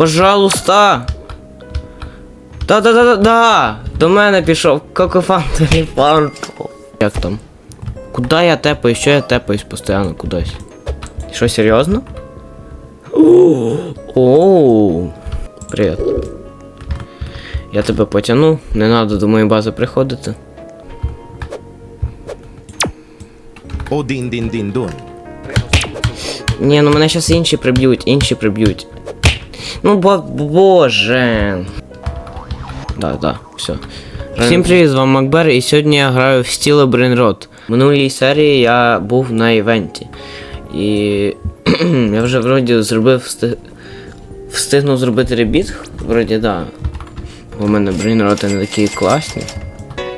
Пожалуйста. Да-да-да-да-да! До мене пішов Кокофантові Панкл. Як там? Куди я тепаюсь? Що я тепаюсь постійно кудись? Що, серйозно? Оу. Привіт. Я тебе потягну, не треба до моєї бази приходити. Один дин дин дун. Ні, ну мене зараз інші приб'ють, інші приб'ють. Ну бо боже. Да, да, все. Всім привіт, з вами Макбер, і сьогодні я граю в Steel Brain В минулій серії я був на івенті. І я вже вроді зробив встиг... встигнув зробити ребіт. Вроді да. У мене брейнроти не такі класні.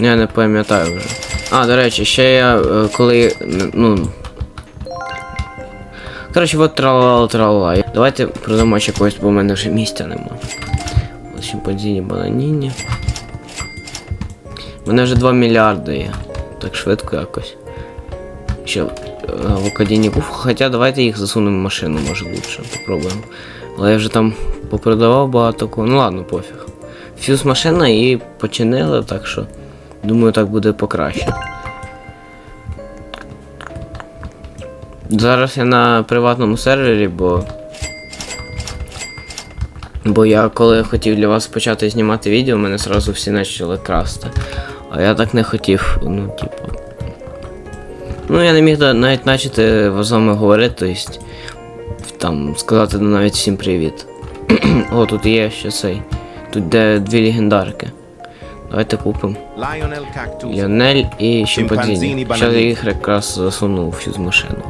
Я не пам'ятаю вже. А, до речі, ще я е, коли. ну. Коротше, от тралала тралала. Давайте продамо ще когось, бо в мене вже місця нема. Шимпанзіні бананіні. У мене вже 2 мільярди є. Так швидко якось. Ще е, в Академії Гуф, хоча давайте їх засунемо в машину, може лучше, попробуємо. Але я вже там попродавав багато кого. Ну ладно, пофіг. Фюз машина і починили, так що. Думаю, так буде покраще. Зараз я на приватному сервері, бо. Бо я коли хотів для вас почати знімати відео, мене сразу всі почали красти. А я так не хотів, ну, типу. Ну, я не міг навіть почати з вами говорити, тобто. Там сказати навіть всім привіт. О, тут є ще цей. Тут де дві легендарки. Давайте купимо. Ліонель і. Шимпанзіні, Зараз я їх якраз засунув всю з машину.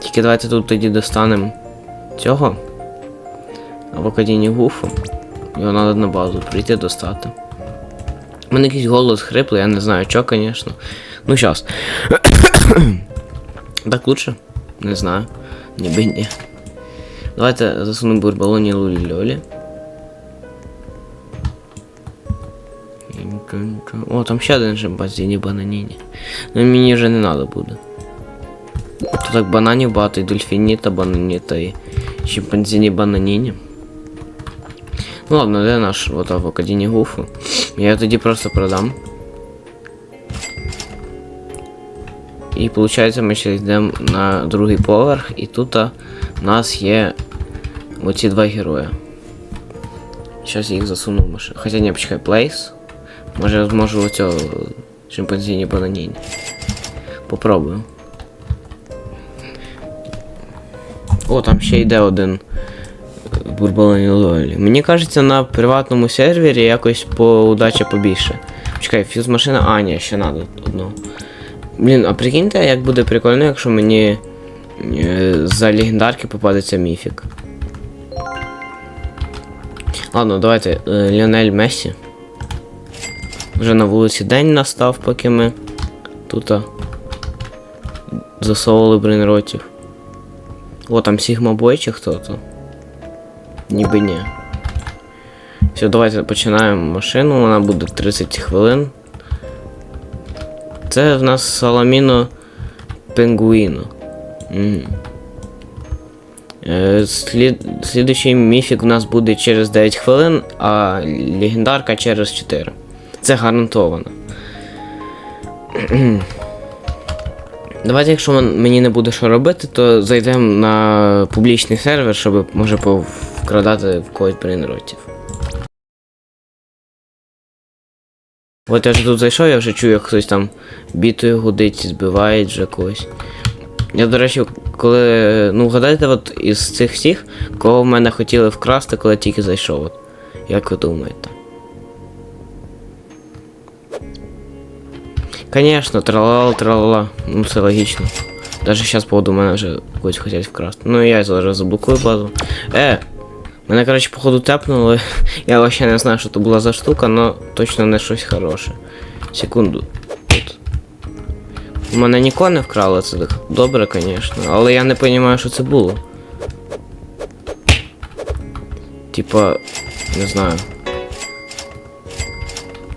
Тільки давайте тут тоді достанемо цього. Авокадіні гуфу. Його треба на базу прийти достати. У мене якийсь голос хриплий, я не знаю що, звісно. Ну щас. так лучше? Не знаю. Ніби ні. Давайте засунемо бурбалоні лулі льолі. О, там ще один же шимпанзіні бананіні. Ну мені вже не треба буде. Тут так бананів багато, і дельфініта, бананіта, і шимпанзіні бананіні. Ну ладно, де наш от авокадіні гуфу? Я його тоді просто продам. І виходить, ми ще йдемо на другий поверх, і тут а, у нас є оці два герої. Зараз я їх засуну в машину. Хоча не почекай, плейс. Може я зможу оцього шимпанзіні бананіні. Попробую. О, там ще йде один бурбалоні лолі. Мені кажеться, на приватному сервері якось по удачі побільше. Чекай, фюз машина. А, ні, ще треба одного. Блін, а прикиньте, як буде прикольно, якщо мені е, за легендарки попадеться міфік. Ладно, давайте. е, Ліонель Мессі. Вже на вулиці день настав, поки ми тут засовували брейнротів. О, там Сігма Бой чи хто-то. Ніби ні. Все, давайте починаємо машину, вона буде 30 хвилин. Це в нас Саламіно Пингуїно. Угу. Е, слід... Слідуючий міфік в нас буде через 9 хвилин, а легендарка через 4. Це гарантовано. Давайте, якщо мені не буде що робити, то зайдемо на публічний сервер, щоб може повкрадати в когось брейнротів. От я вже тут зайшов, я вже чую, як хтось там бітою гудить, збиває вже когось. Я, до речі, коли. Ну, вгадайте, от із цих всіх, кого в мене хотіли вкрасти, коли тільки зайшов. От. Як ви думаєте? Конечно, тралала, тралала. Ну це логічно. Даже зараз, походу, мене вже когось хочуть вкрасти. Ну я зараз заблокую базу. Е! Мене, коротше, походу тепнули. Я вообще не знаю, що це була за штука, но точно не щось хороше. Секунду. Тут. У мене нікого не вкрали, це так добре, звісно. Але я не розумію, що це було. Типа, не знаю.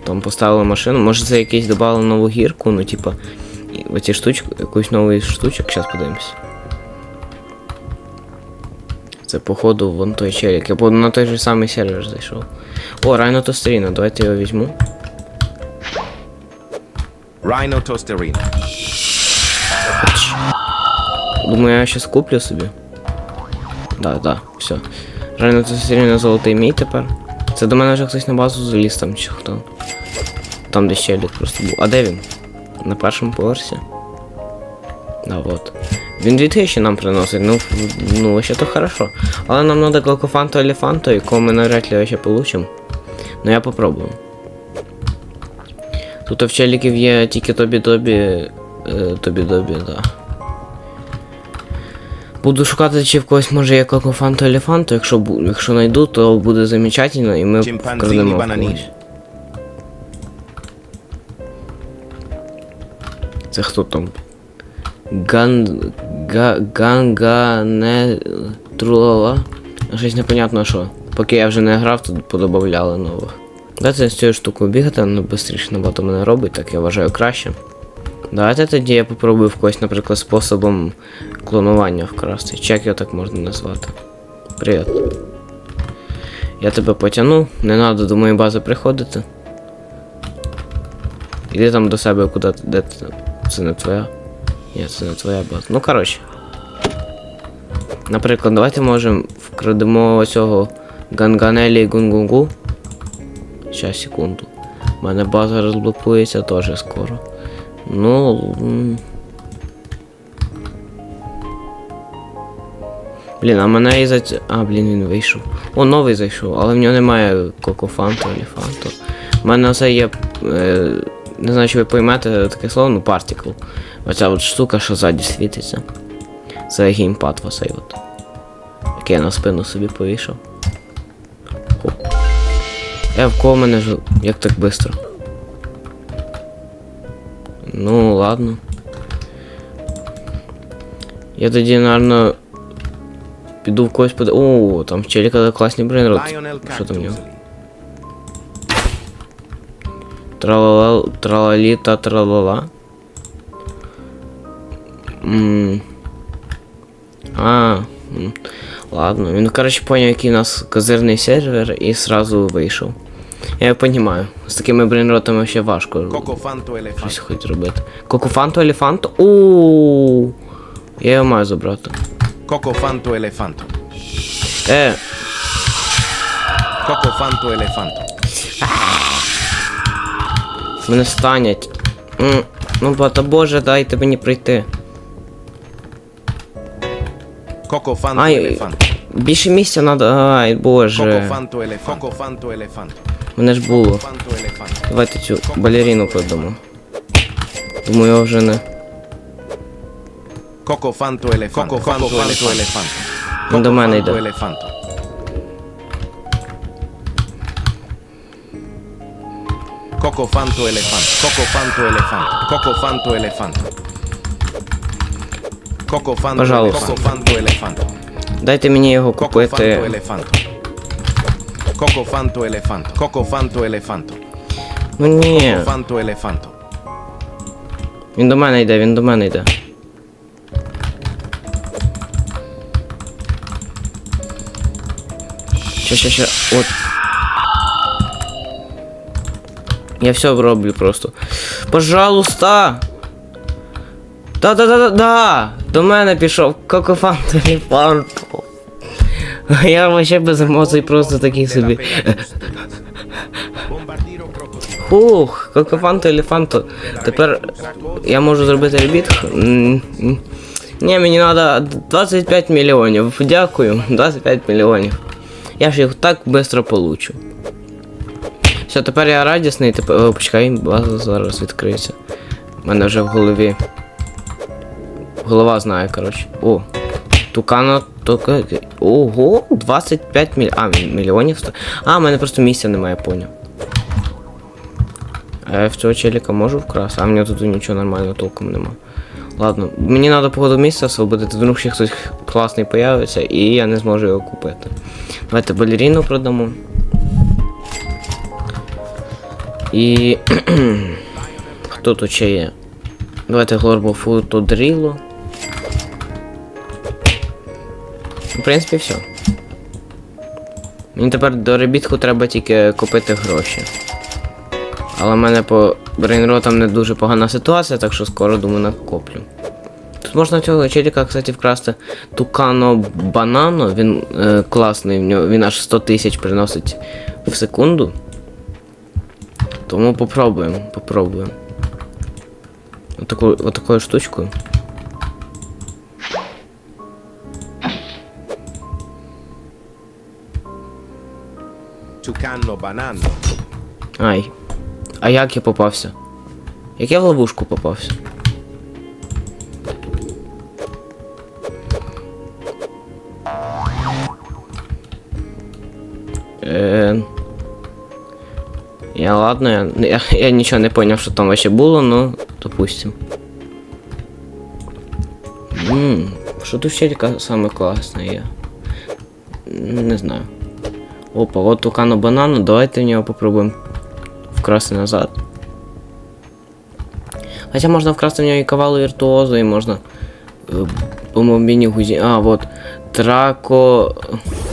Там поставили машину. Може це якийсь додали нову гірку, ну типа. Оці штучки, якусь нову штучок, зараз подивимось. Це походу вон той челік. Я походу на той же самий сервер зайшов. О, Райно Тостеріно, давайте його візьму. Rhino Tosterino. Думаю, я щас куплю собі. Да, да, все. Райно Тостеріно золотий мій тепер. Це до мене вже хтось на базу заліз там чи хто. Там де челік просто був. А де він? На першому поверсі? Да, вот. Він 2000 нам приносить, ну, ну вообще то хорошо. Але нам надо Клокофанто Елефанто, якого ми навряд ли вообще получим. Ну я попробую. Тут в челіків є тільки Тобі-Тобі. Е, Тобі-Добі, да. Буду шукати, чи в когось може є Клокофанто Елефанто. Якщо, якщо знайду, то буде замечательно і ми вкрадемо когось. Це хто там? Ган... Га... Ганга... Трулала? Щось непонятно що. Поки я вже не грав, тут подобавляли нових. Давайте з цією штукою бігати, воно швидше набагато мене робить, так я вважаю краще. Давайте тоді я попробую в когось, наприклад, способом клонування вкрасти. Чи як його так можна назвати. Привіт. Я тебе потягну, не треба до моєї бази приходити. Іди там до себе куди ти, де ти там. Це не твоя. Ні, це не твоя база. Ну коротше. Наприклад, давайте можемо вкрадемо цього Ганганелі Гунгунгу. Щас, секунду. У мене база розблокується теж скоро. Ну. Блін, а мене і за ць- А, блін, він вийшов. О, новий зайшов, але в нього немає кокофанту, елефанту. У мене оце є. Е, не знаю, чи ви поймете таке слово, ну партикл. Оця от штука, що ззаді світиться. Це геймпад оцей от. Який я на спину собі повішав. Хоп. Е, в кого мене жив? Як так швидко? Ну, ладно. Я тоді, напевно, піду в когось под... О, там в челіка класний брейнрот. Lionel Що там в нього? Cactuselli. Тралала, тралалі та тралала. М. А, м. ладно. Він, коротше, поняв, який у нас козирний сервер і сразу вийшов. Я понімаю. З такими брейнротами ще важко Cocofanto щось Elefanto. хоч робити. Кокофанту, елефанту. У. Я його маю забрати. Cocofanto Elefanto. Е, Cocofanto Elefanto. мене станять. Ну, бата боже, дайте мені прийти. Ай, Elefanto. більше місця надо. Ай, боже. Cocofanto Elefanto. Cocofanto Elefanto. Мене ж було. Давайте цю балерину продамо. Думаю, його вже не. Cocofanto Elefanto. Cocofanto Elefanto. Він до мене йде. Elefanto. Cocofanto Elefanto. Cocofanto Elefanto. Cocofanto Elefanto. Cocofanto Пожалуйста. Cocofanto Elefanto. Дайте мені його Cocofanto купити. Elefanto. Cocofanto Elefanto. Cocofanto Elefanto. Ну ні. Cocofanto Elefanto. Він до мене йде, він до мене йде. Ща, ща, ща. От. Я все роблю просто. Пожалуйста. Да, да, да, да, да. До мене пішов кокофан Я вообще без емоцій просто такий собі. Хух, кокофанто елефанто. Тепер я можу зробити ребіт. Ні, мені треба 25 мільйонів. Дякую, 25 мільйонів. Я ж їх так швидко получу. Все, тепер я радісний, тепер. О, почекай, база зараз відкриється. У мене вже в голові. Голова знає, коротше. О. Тукана тука. Ого, 25 міль... А, мільйонів. сто- А, в мене просто місця немає, поняв. А я в цього челіка можу вкрасти, а в мене тут нічого нормального толком нема. Ладно, мені треба походу місце освободити, вдруг ще хтось класний появиться і я не зможу його купити. Давайте балеріну продамо. І. Хто тут ще є? Давайте глорбофу то дріло. Принципі, все. Мені тепер до ребітку треба тільки купити гроші. Але в мене по брейнротам не дуже погана ситуація, так що скоро думаю накоплю. Тут можна цього челіка, кстати, вкрасти Тукано Банано, він е, класний, в нього, він аж 100 тисяч приносить в секунду. Тому попробуємо, попробуємо. Отаку, отакою штучкою. Tucano banano. Ай. А як я попався? Як я в ловушку попався? Е... Я ладно, я, я, я нічого не поняв, що там вообще було, ну, допустим. Ммм, що тут ще саме класне є? Не знаю. Опа, от тукану банану, давайте в нього попробуємо вкрасти назад. Хоча можна вкрасти в нього і кавалу віртуозу, і можна е, по мобільній гузі. А, вот. Трако.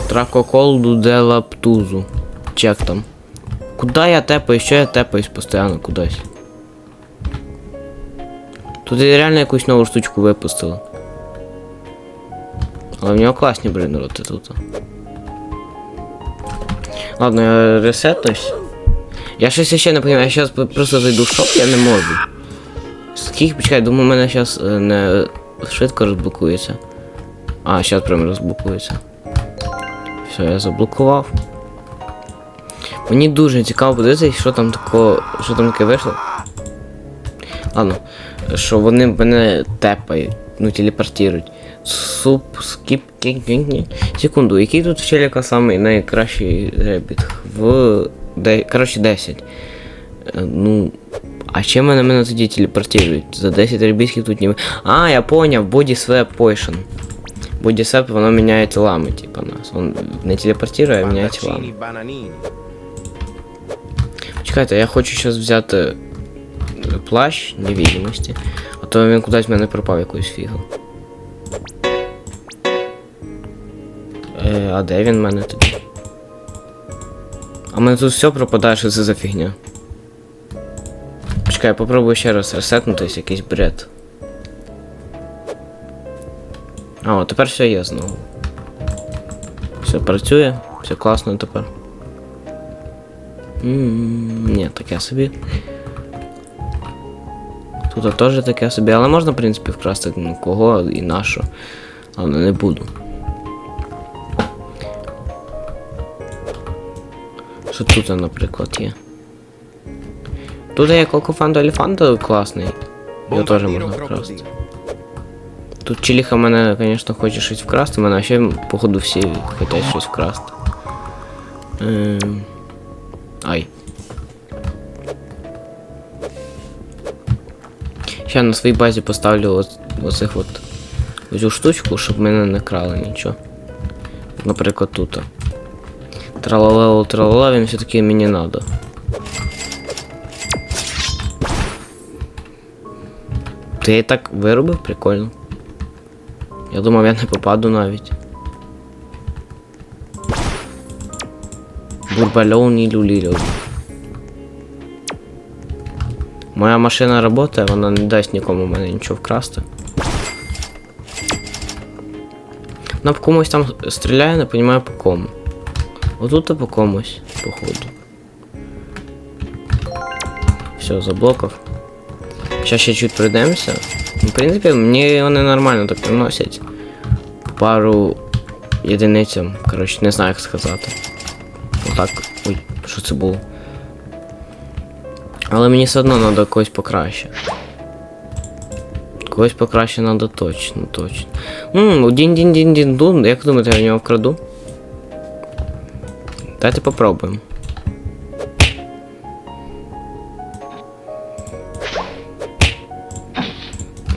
Тракоколду де лаптузу. Чек там. Куда я тепаюсь? Що я тепаюсь постійно кудись? Тут і реально якусь нову штучку випустили. Але в нього класні брейнроти тут. Ладно, я ресетнусь. Я щось ще не розумію, я зараз просто зайду в шоп, я не можу. Скільки, почекай, думаю, у мене зараз не швидко розблокується. А, зараз прям розблокується. Все, я заблокував. Мені дуже цікаво подивитися, що там такого. що там таке вийшло. Ладно, що вони мене тепають, ну телепортують. Суп, скіп, кік, кік. Секунду, який тут в челіка самий найкращий ребіт? В. Де... Коротше, 10. Е, Ну. А чим мене мене тоді телепортують? За 10 ребітків тут не. А, я поняв, Body Swap Potion. Body Swap, воно міняє тілами, типа нас. Он не телепортує, а міняє тілами. Чекайте, я хочу зараз взяти е, плащ невидимості, а то він кудись в мене пропав якусь фігу. Е, а де він в мене тоді? А в мене тут все пропадає, що це за фігня. Почекай, я попробую ще раз ресетнутись, якийсь бред. А, от тепер все є знову. Все працює, все класно тепер. М, Ні, таке собі. Тут теж таке собі, але можна, в принципі, вкрасти кого і на що. Але не буду. Що тут, наприклад, є? Тут є Кокофандо Елефанто класний. Його теж можна вкрасти. Тут Челіха мене, звісно, хоче щось вкрасти, мене ще, походу, всі хочуть щось вкрасти. Ем... Ай. Ще на своїй базі поставлю ось, оцих от оцю штучку, щоб мене не крали нічого. Наприклад, тут. Тралалело тралала, він все-таки мені надо. Ти і так виробив? Прикольно. Я думав, я не попаду навіть. Бурбальоні люлілю. Моя машина працює, вона не дасть нікому в мене нічого вкрасти. Вона по комусь там стріляє, не розумію по кому. Отут і по комусь, походу. Все, заблокав. Сейчас ще чуть пройдемося. Ну, В принципі, мені вони нормально так приносять. Пару єдиницям, коротше, не знаю як сказати. Отак. Ой, що це було? Але мені все одно треба когось покраще. Когось покраще треба точно, точно. Ммм, дін дін дін дін дун Як думаєте, я в нього вкраду? Давайте попробуємо.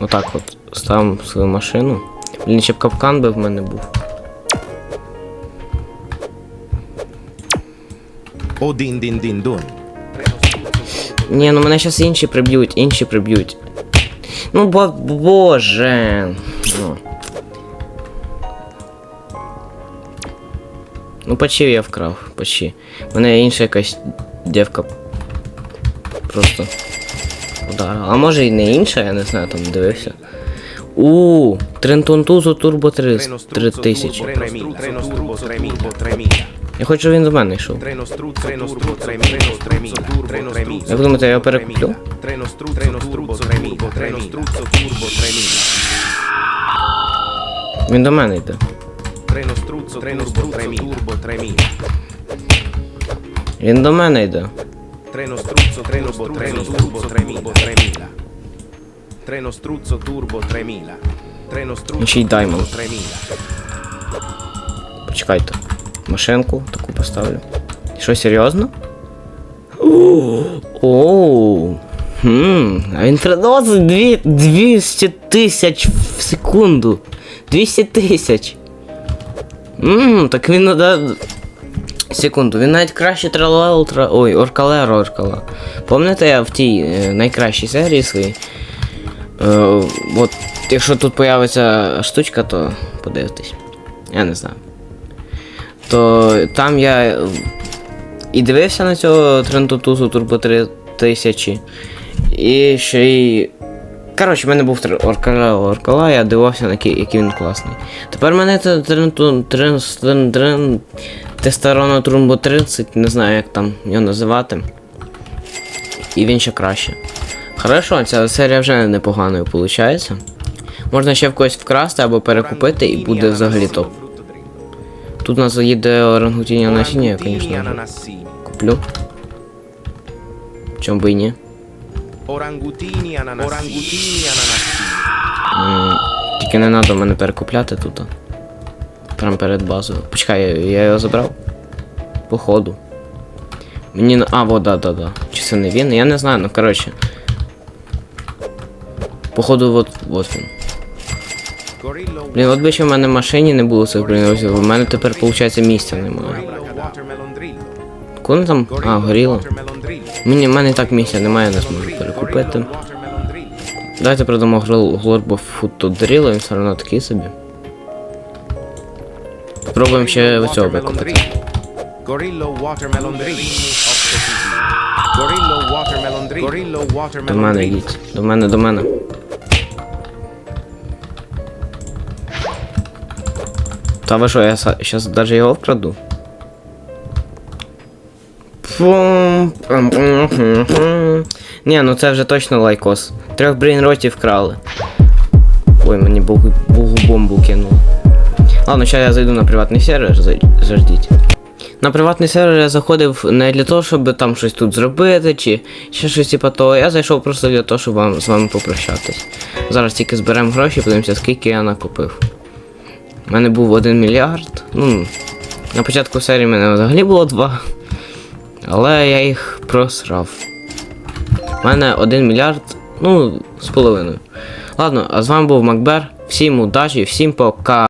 Отак от ставимо свою машину. Блін, ще б капкан би в мене був. Odin din din dun. Ні, ну мене зараз інші приб'ють, інші приб'ють. Ну бо боже. Ну. Ну, почти я вкрав, почти. Мене інша якась дівка просто ударила. А може і не інша, я не знаю, там дивився. У, Трентонтузо Турбо 3 3000. Treno struzzo, treno struzzo, turbo 3000. Я хочу, щоб він до мене йшов. Treno struzzo, treno struzzo, treno struzzo, turbo 3000. Як думаєте, я перекуплю? Treno struzzo, treno struzzo, turbo, treno struzzo, turbo 3000. Він до мене йде. Treno struzzo, treno struzzo, turbo 3000. Він до мене йде. Treno struzzo, treno struzzo, treno turbo 3000. Treno struzzo, turbo 3000. Treno struzzo, Ще й. 3000. Почекайте. Машинку таку поставлю. Що, серйозно? Оу. Хм, а він приносить дві- 200 тисяч в секунду. 200 тисяч. Ммм, так він надо. Секунду, він навіть краще тралал тра... Ой, Оркалеро Оркала. Пам'ятаєте, я в тій е, найкращій серії своїй. Е, от, якщо тут появиться штучка, то подивитесь. Я не знаю. То там я і дивився на цього Трентутусу Турбо 3000. І ще й. Коротше, в мене був Оркала Оркала, я дивився, на який, який він класний. Тепер в мене Тестороно Трумбо 30, не знаю як там його називати. І він ще краще. Хорошо, ця серія вже непоганою виходить. Можна ще в когось вкрасти або перекупити і буде взагалі топ. Тут у нас їде орангутіння насіння, я, звісно, куплю. Чому би і ні? Ananassini. Orangutini ananassini. М, Тільки не треба мене перекупляти тут. Прям перед базою. Почекай, я, його забрав. Походу. Мені на. А, вот, да, да, да. Чи це не він? Я не знаю, ну коротше. Походу, вот, вот він. Блін, от би ще в мене в машині не було цих бронеозів, у мене тепер, виходить, місця немає. Коли там? А, горіло. Мені, в мене і так місця немає, я не зможу перекупити. Давайте продамо Глорбо Футодріла, він все одно такий собі. Спробуємо ще цього викупити. До мене йдіть. До мене, до мене. Та ви що, я зараз навіть його вкраду? Ні, ну це вже точно лайкос. Трьох брейнротів вкрали. Ой, мені бугу бомбу кинули. Ладно, зараз я зайду на приватний сервер, заждіть. На приватний сервер я заходив не для того, щоб там щось тут зробити, чи ще щось типа того. Я зайшов просто для того, щоб вам, з вами попрощатись. Зараз тільки зберемо гроші, подивимося, скільки я накопив. У мене був 1 мільярд. Ну, на початку серії в мене взагалі було 2. Але я їх просрав. У мене 1 мільярд, ну, з половиною. Ладно, а з вами був Макбер. Всім удачі, всім пока.